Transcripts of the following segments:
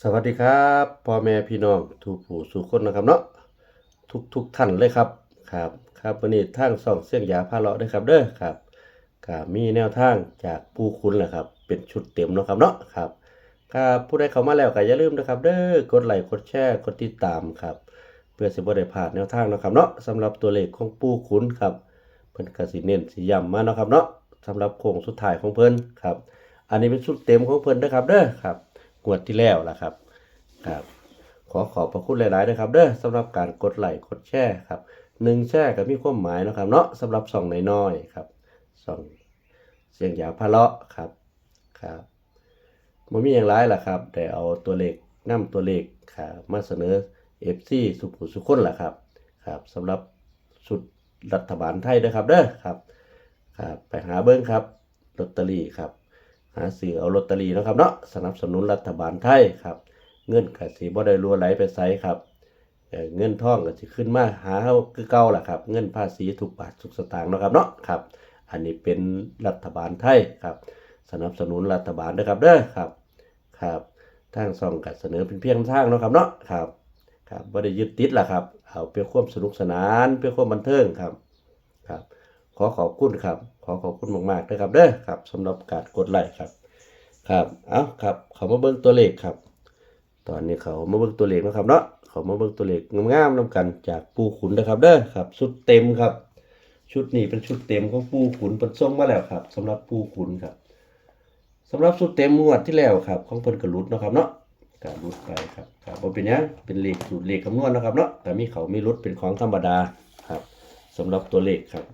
สวัสดีครับพ่อแม่พี่น้องทุกผู้สุคนนะครับเนาะทุกทุกท่านเลยครับครับครับวันนี้ทางส่องเสียงยาพาเลาะด้วยครับเด้อครับก็มีแนวทางจากปูคุณแหละครับเป็นชุดเต็มเนาะครับเนาะครับครับผู้ใดเข้ามาแล้วก็อย่าลืมนะครับ เด้อกดไลค์กดแชร์กดติดตามครับเพื่อสิบ่ได้พลาดแนวทางนะครับเนาะสำหรับตัวเลขของปูคุณครับเพิ่นก็สิเน้นสิย้ำมาเนาะครับเนาะสำหรับโค้งสุดท้ายของเพิ่นครับ อันนี้เป็นชุดเต็มของเพิ่นนะครับเด้อครับ งวดที่แล้วล่ะครับครับ ขอขอบพระคุณหลายๆนะครับ เด้อสำหรับการกดไลค์กดแชร์ครับหนึ่งแชร์ก็มีความหมายนะครับ เนาะสำหรับส่องน้อยๆครับส่องเสียงยาวพะเลาะครับครับมันมีอย่างไรล่ะครับ แต่เอาตัวเลขนํตัวเลขครับมาเสนอ FC สุขุสุขคนล่ะครับครับสำหรับสุดรัฐบาลไทยด้วยครับเด้อครับครับ ไปหาเบิ้งครับลอตเตอรี่ครับ หาซื้อเอาลอตเตอรี่นะครับเนาะสนับสนุนรัฐบาลไทยครับเงินกสิบ่ได้รัวไหลไปไสครับเอ่อเงินท่องก็สิขึ้นมาหาเฮาคือเก่าล่ะครับ เงินภาษีทุกบาททุกสตางค์นะครับเนาะครับ อันนี้เป็นรัฐบาลไทยครับ สนับสนุนรัฐบาลนะครับเด้อครับครับทางซองก็เสนอเป็นเพียงทางนะครับเนาะครับครับบ่ได้ยึดติดล่ะครับเอาเพื่อความสนุกสนานเพื่อความบันเทิงครับครับ ขอขอบคุณครับ ขอขอบคุณมากๆนะครับเด้อครับสำหรับการกดไลค์ครับ ครับเอาครับเขามาเบิ่งตัวเลขครับ ตอนนี้เขามาเบิ่งตัวเลขนะครับเนาะเขามาเบิ่งตัวเลขงามๆนํกันจากปูขุนนะครับเด้อครับชุดเต็มครับ ชุดนี้เป็นชุดเต็มของปูขุนเพิ่นส่งมาแล้วครับสำหรับปูขุนครับสำหรับชุดเต็มงวดที่แล้วครับ ของเพิ่นก็หลุดนะครับเนาะก็หลุดไปครับครับเป็นยังเป็นเลขสูตรเลขคำนวณนะครับเนาะแต่มีเขามีลุดเป็นของธรรมดาครับสำหรับตัวเลขครับ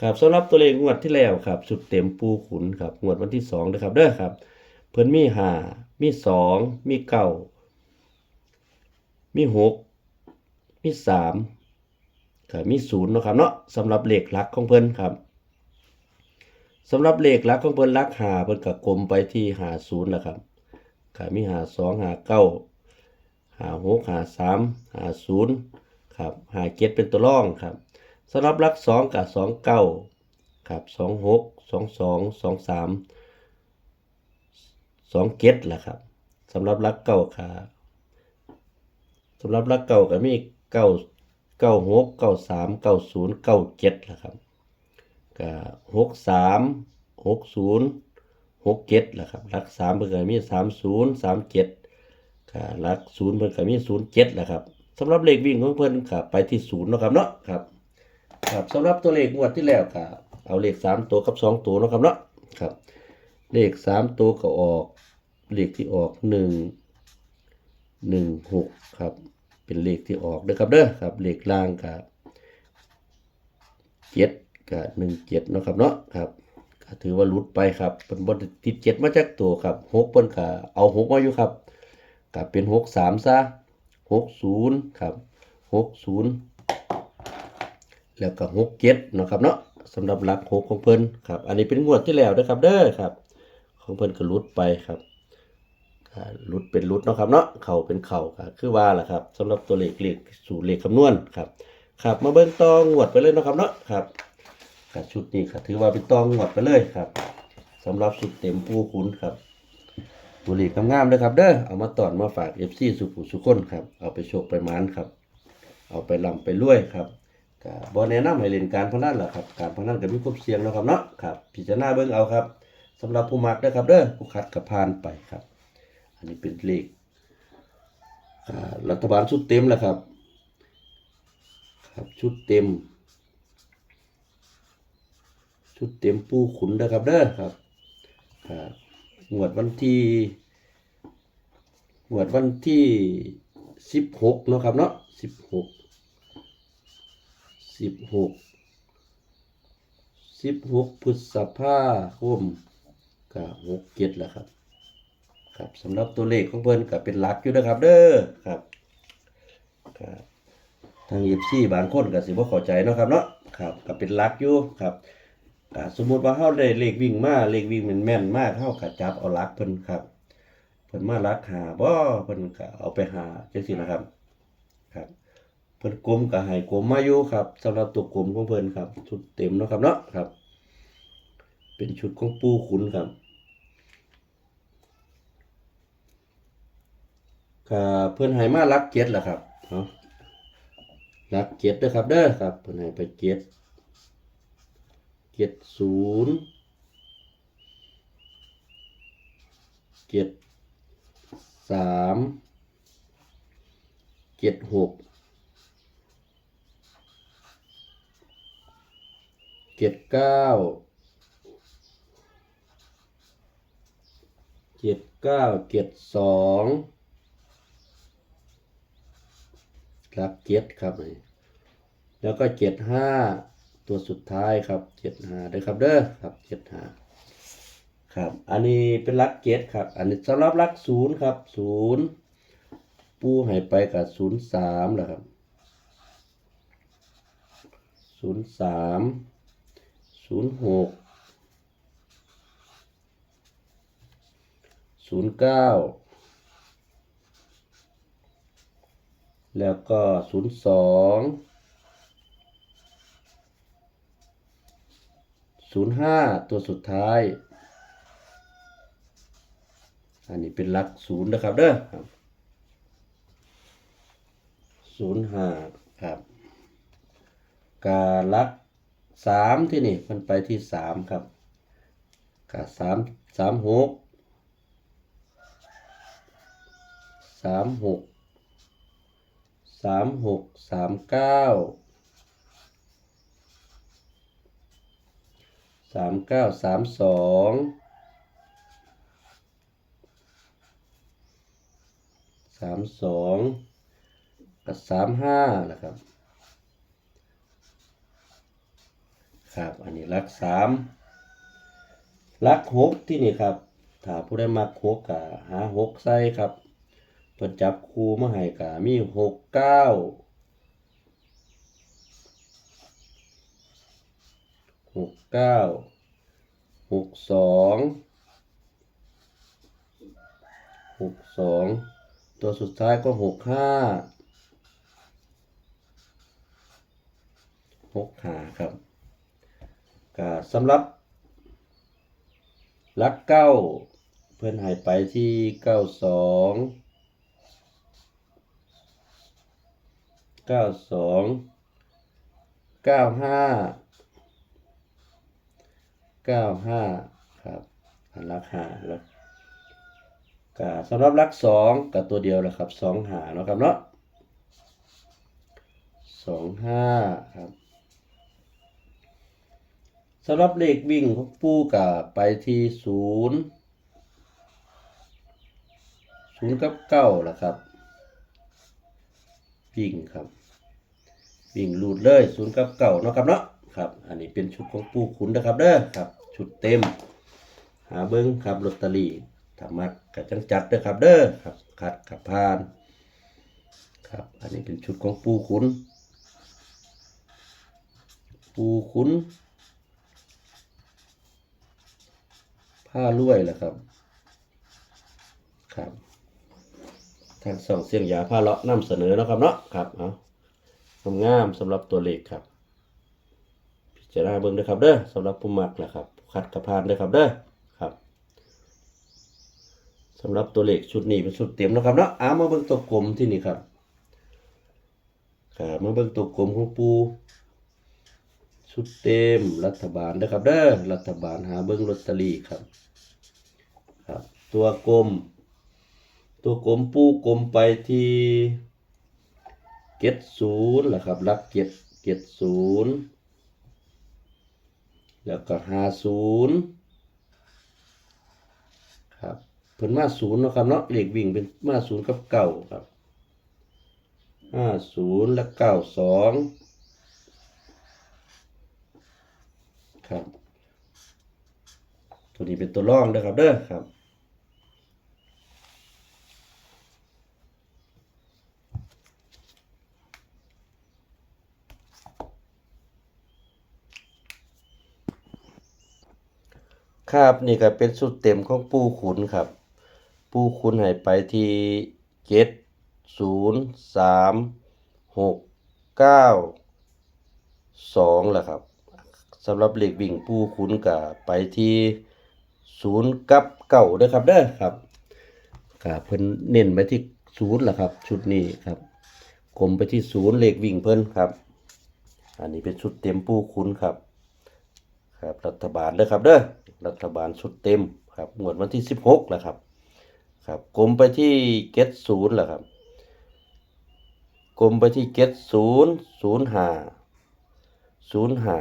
ครับสำหรับตัวเลขงวดที่แล้วครับสุดเต็มปูขุนครับงวดวันที่สองนะครับเด้อครับ เพิ่นมีห้ามีสองมีเก้ามีหกมีสามครับมีศูนย์เนาะครับเนาะสำหรับเลขหลักของเพิ่นครับสำหรับเลขหลักของเพิ่นลักหาเพิ่นก็กลมไปที่หาศูนย์นะครับครับมีหาสองหาเก้าหาหกหาสามหาศูนย์ครับหาเจ็ดเป็นตัวร่องครับ สำหรับหลักสองกับสองเก้าครับสองหกสองสองสองสามสองเจ็ดแหละครับสำหรับหลักเก้าขาสำหรับหลักเก้าก็มีเก้าเก้าหกเก้าสามเก้าศูนย์เก้าเจ็ดแหละครับก็หกสามหกศูนย์หกเจ็ดแหละครับหลักสามเพิ่นก็มีสามศูนย์สามเจ็ดก็หลักศูนย์เพิ่นก็มีศูนย์เจ็ดแหละครับสำหรับเลขวิ่งของเพิ่นก็ไปที่ศูนย์เนาะครับเนาะครับ ครับสำหรับตัวเลขงวดที่แล้วครับเอาเลขสามตัวกับสองตัวนะครับเนาะครับ เลขสามตัวก็ออก เลขที่ออกหนึ่งหนึ่งหกครับ เป็นเลขที่ออกเด้อครับเด้อครับ เลขล่างกับเจ็ดกับหนึ่งเจ็ดนะครับเนาะครับก็ถือว่าหลุดไปครับเป็นบนติดเจ็ดมาจากตัวครับหกเปิ้นก็เอาหกมาอยู่ครับก็เป็นหกสามซะหกศูนย์ครับหกศูนย์ แล้วก็หกเจ็ดนะครับเนาะสำหรับหลักหกของเพิ่นครับ อันนี้เป็นงวดที่แล้วนะครับเด้อครับ ของเพิ่นก็ลุดไปครับลุดเป็นลุดเนาะครับเนาะเข่าเป็นเข่าก็คือว่าล่ะครับสำหรับตัวเลขเลขสูตรเลขคำนวณครับ ครับมาเบิ่งตองงวดไปเลยนะครับเนาะครับก็ชุดนี้ก็ถือว่าเป็นตองงวดไปเลยครับสำหรับสุดเต็มปูขุนครับตัวเลขงามๆเลยครับ เด้อเอามาตอนมาฝาก FC สุขุสุขคนครับเอาไปโชคไปหมานครับ เอาไปลำไปรวยครับ ก็บ่แนะนำให้เล่นการพนันหรอกครับ การพนันก็มีความเสี่ยงนะครับเนาะครับพิจารณาเบิ่งเอาครับสำหรับผู้มักนะครับเด้อผู้คัดกับพานไปครับ อันนี้เป็นเลขรัฐบาลชุดเต็มแล้วครับ ครับชุดเต็ม ชุดเต็มปูขุนนะครับเด้อครับครับงวดวันที่งวดวันที่สิบหกเนาะครับเนาะสิบหก สิบหกสิบหกพฤษภาคมกับหกเจ็ดแหละครับ ครับสำหรับตัวเลขของเพิ่นก็เป็นหลักอยู่นะครับ เด้อครับครับทางเอฟซีบางคนก็สิบ่เข้าใจเนาะครับเนาะครับก็เป็นหลักอยู่ครับสมมุติว่าเฮาได้เลขวิ่งมาเลขวิ่งแม่นมากเฮาก็จับเอาหลักเพิ่นครับเพิ่นมาหลักหาบ่เพิ่นก็เอาไปหาจังซี่นะครับ ครับ พิ่นกลมก็ให้กลมมาอยู่ครับสำหรับตัวกลมของเพิ่นครับ ชุดเต็มเนาะครับเนาะครับ เป็นชุดของปูขุนครับก็เพิ่อนให้มารักเจ็ดแหละครับเนาะรักเจ็ดเด้อครับเด้อครับ เพิ่อนให้ไปเจ็ดเจ็ดศูนย์เจ็ดสามเจ็ดหก เจ็ดเก้าเจ็ดเก้าเจ็ดสองครับเจ็ดครับ แล้วก็เจ็ดห้าตัวสุดท้ายครับเจ็ดห้าด้วยครับเด้อครับเจ็ดห้าครับ อันนี้เป็นลักเจ็ดครับ อันนี้สำหรับลักศูนย์ครับศูนย์ปูให้ไปกับศูนย์สามแหละครับศูนย์สาม ศูนย์หกศูนย์เก้าแล้วก็ศูนย์สองศูนย์ห้าตัวสุดท้าย อันนี้เป็นหลักศูนย์นะครับเด้อศูนย์ห้าครับ การลัก สามที่นี่มันไปที่สามครับกาสามสามหกสามหกสามหกสามเก้าสามเก้าสามสองสามสองกับสามห้านะครับ ครับ อันนี้ลักสามลักหกที่นี่ครับ ถ้าผู้ได้มักหกกะหาหกใส่ครับเพิ่นจับคูมาให้กะมีหกเก้าหกเก้าหกสองหกสองตัวสุดท้ายก็หกห้าหกหาครับ ก็สำหรับลักเก้าเพื่อนหายไปที่เก้าสองเก้าสองเก้าห้าเก้าห้าครับอันลักหาแล้วก็สำหรับลักสองกับตัวเดียวแหละครับสองหาเนาะครับเนาะสองห้าครับ สำหรับเลขวิ่งของปูกับไปที่ศูนย์ศูนย์กับเก้าละครับวิ่งครับวิ่งหลูดเลยศูนย์กับเก้าเนาะครับเนาะครับ อันนี้เป็นชุดของปูขุนนะครับเด้อครับ ชุดเต็ม หาเบิ้งครับลอตเตอรี่ถ้ามักกับจังจัดเด้อครับเด้อครับขัดกับพาน ครับ อันนี้เป็นชุดของปูขุนปูขุน ผ้าลวยแหละครับ ครับ ทางส่องเสียงยาผ้าเลาะนำเสนอเนะครับเนาะครับเอางามๆสำหรับตัวเลขครับ พิจารณาเบิ่งด้อครับเด้อสำหรับผู้มักแหละครับคัดกระพานเด้อครับเด้อครับสำหรับตัวเลขชุดนี้เป็นชุดเต็มนะครับเนาะอามาเบิ่งตัวกลมที่นี่ครับครับมาเบิ่งตัวกลมของปู ชุดเต็มรัฐบาลนะครับเด้อรัฐบาลหาเบิ้งลอตเตอรี่ครับครับ ตัวกลม ตัวกลมปูกลมไปที่เจ็ดศูนย์แหละครับรับเจ็ดเจ็ดศูนย์แล้วก็หาศูนย์ครับเพิ่นมาศูนย์นะครับเนาะเลขวิ่งเป็นมาศูนย์กับเก้าครับห้าศูนย์และเก้าสอง ครับ ตัวนี้เป็นตัวร่องนะครับเด้อครับครับนี่ก็เป็นสุดเต็มของปูขุนครับ ปูขุนให้ไปที่เจ็ดศูนย์สามหกเก้าสองแหละครับ สำหรับเหล็กวิ่งปูคุ้นกับไปที่ศูนย์กับเก่าเด้อครับเด้อครับกับเพิ่นเน้นไปที่ศูนย์แหละครับ ชุดนี้ครับกลมไปที่ศูนย์เหลขวิ่งเพิ่นครับ อันนี้เป็นชุดเต็มปูคุณครับ ครับรัฐบาลเด้อครับเด้อรัฐบาลชุดเต็มครับงวดวันที่สิบหกแหละครับครับกลมไปที่เกตศูนย์แหละครับกลมไปที่เกตศูนย์ศูนย์ห้าศูนย์ห้า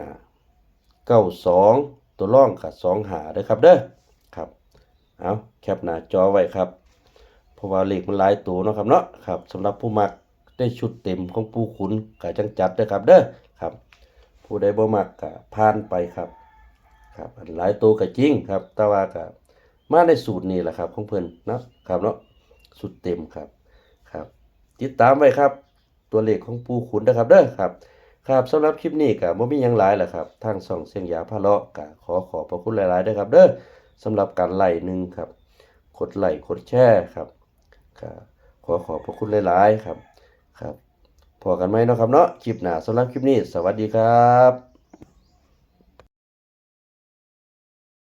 เก้าสองตัวร่องกับสองหาเด้อครับเด้อครับเอาแคปหน้าจอไว้ครับเพราะว่าเลขมันหลายตัวเนาะครับเนาะครับสำหรับผู้มักได้ชุดเต็มของปูขุนก็จังจัดเด้อครับเด้อครับ ผู้ใดบ่มักก็ผ่านไปครับครับหลายตัวก็จริงครับ แต่ว่าก็มาในสูตรนี้แหละครับของเพิ่นนะครับเนาะสูตรเต็มครับครับ ติดตามไว้ครับ ตัวเลขของปูขุนนะครับเด้อครับ ครับสำหรับคลิปนี้กับ่มียังหลายแหละครับทางส่องเสียงยาพะเลาะกับขอขอบพระคุณหลายๆด้อครับ เด้อสำหรับการไล่หนึ่งครับกดไล่กดแชร์ครับก็ขอขอบพระคุณหลายๆครับครับพอกันไหมเนาะครับเนาะคลิปหน้าสำหรับคลิปนี้ สวัสดีครับ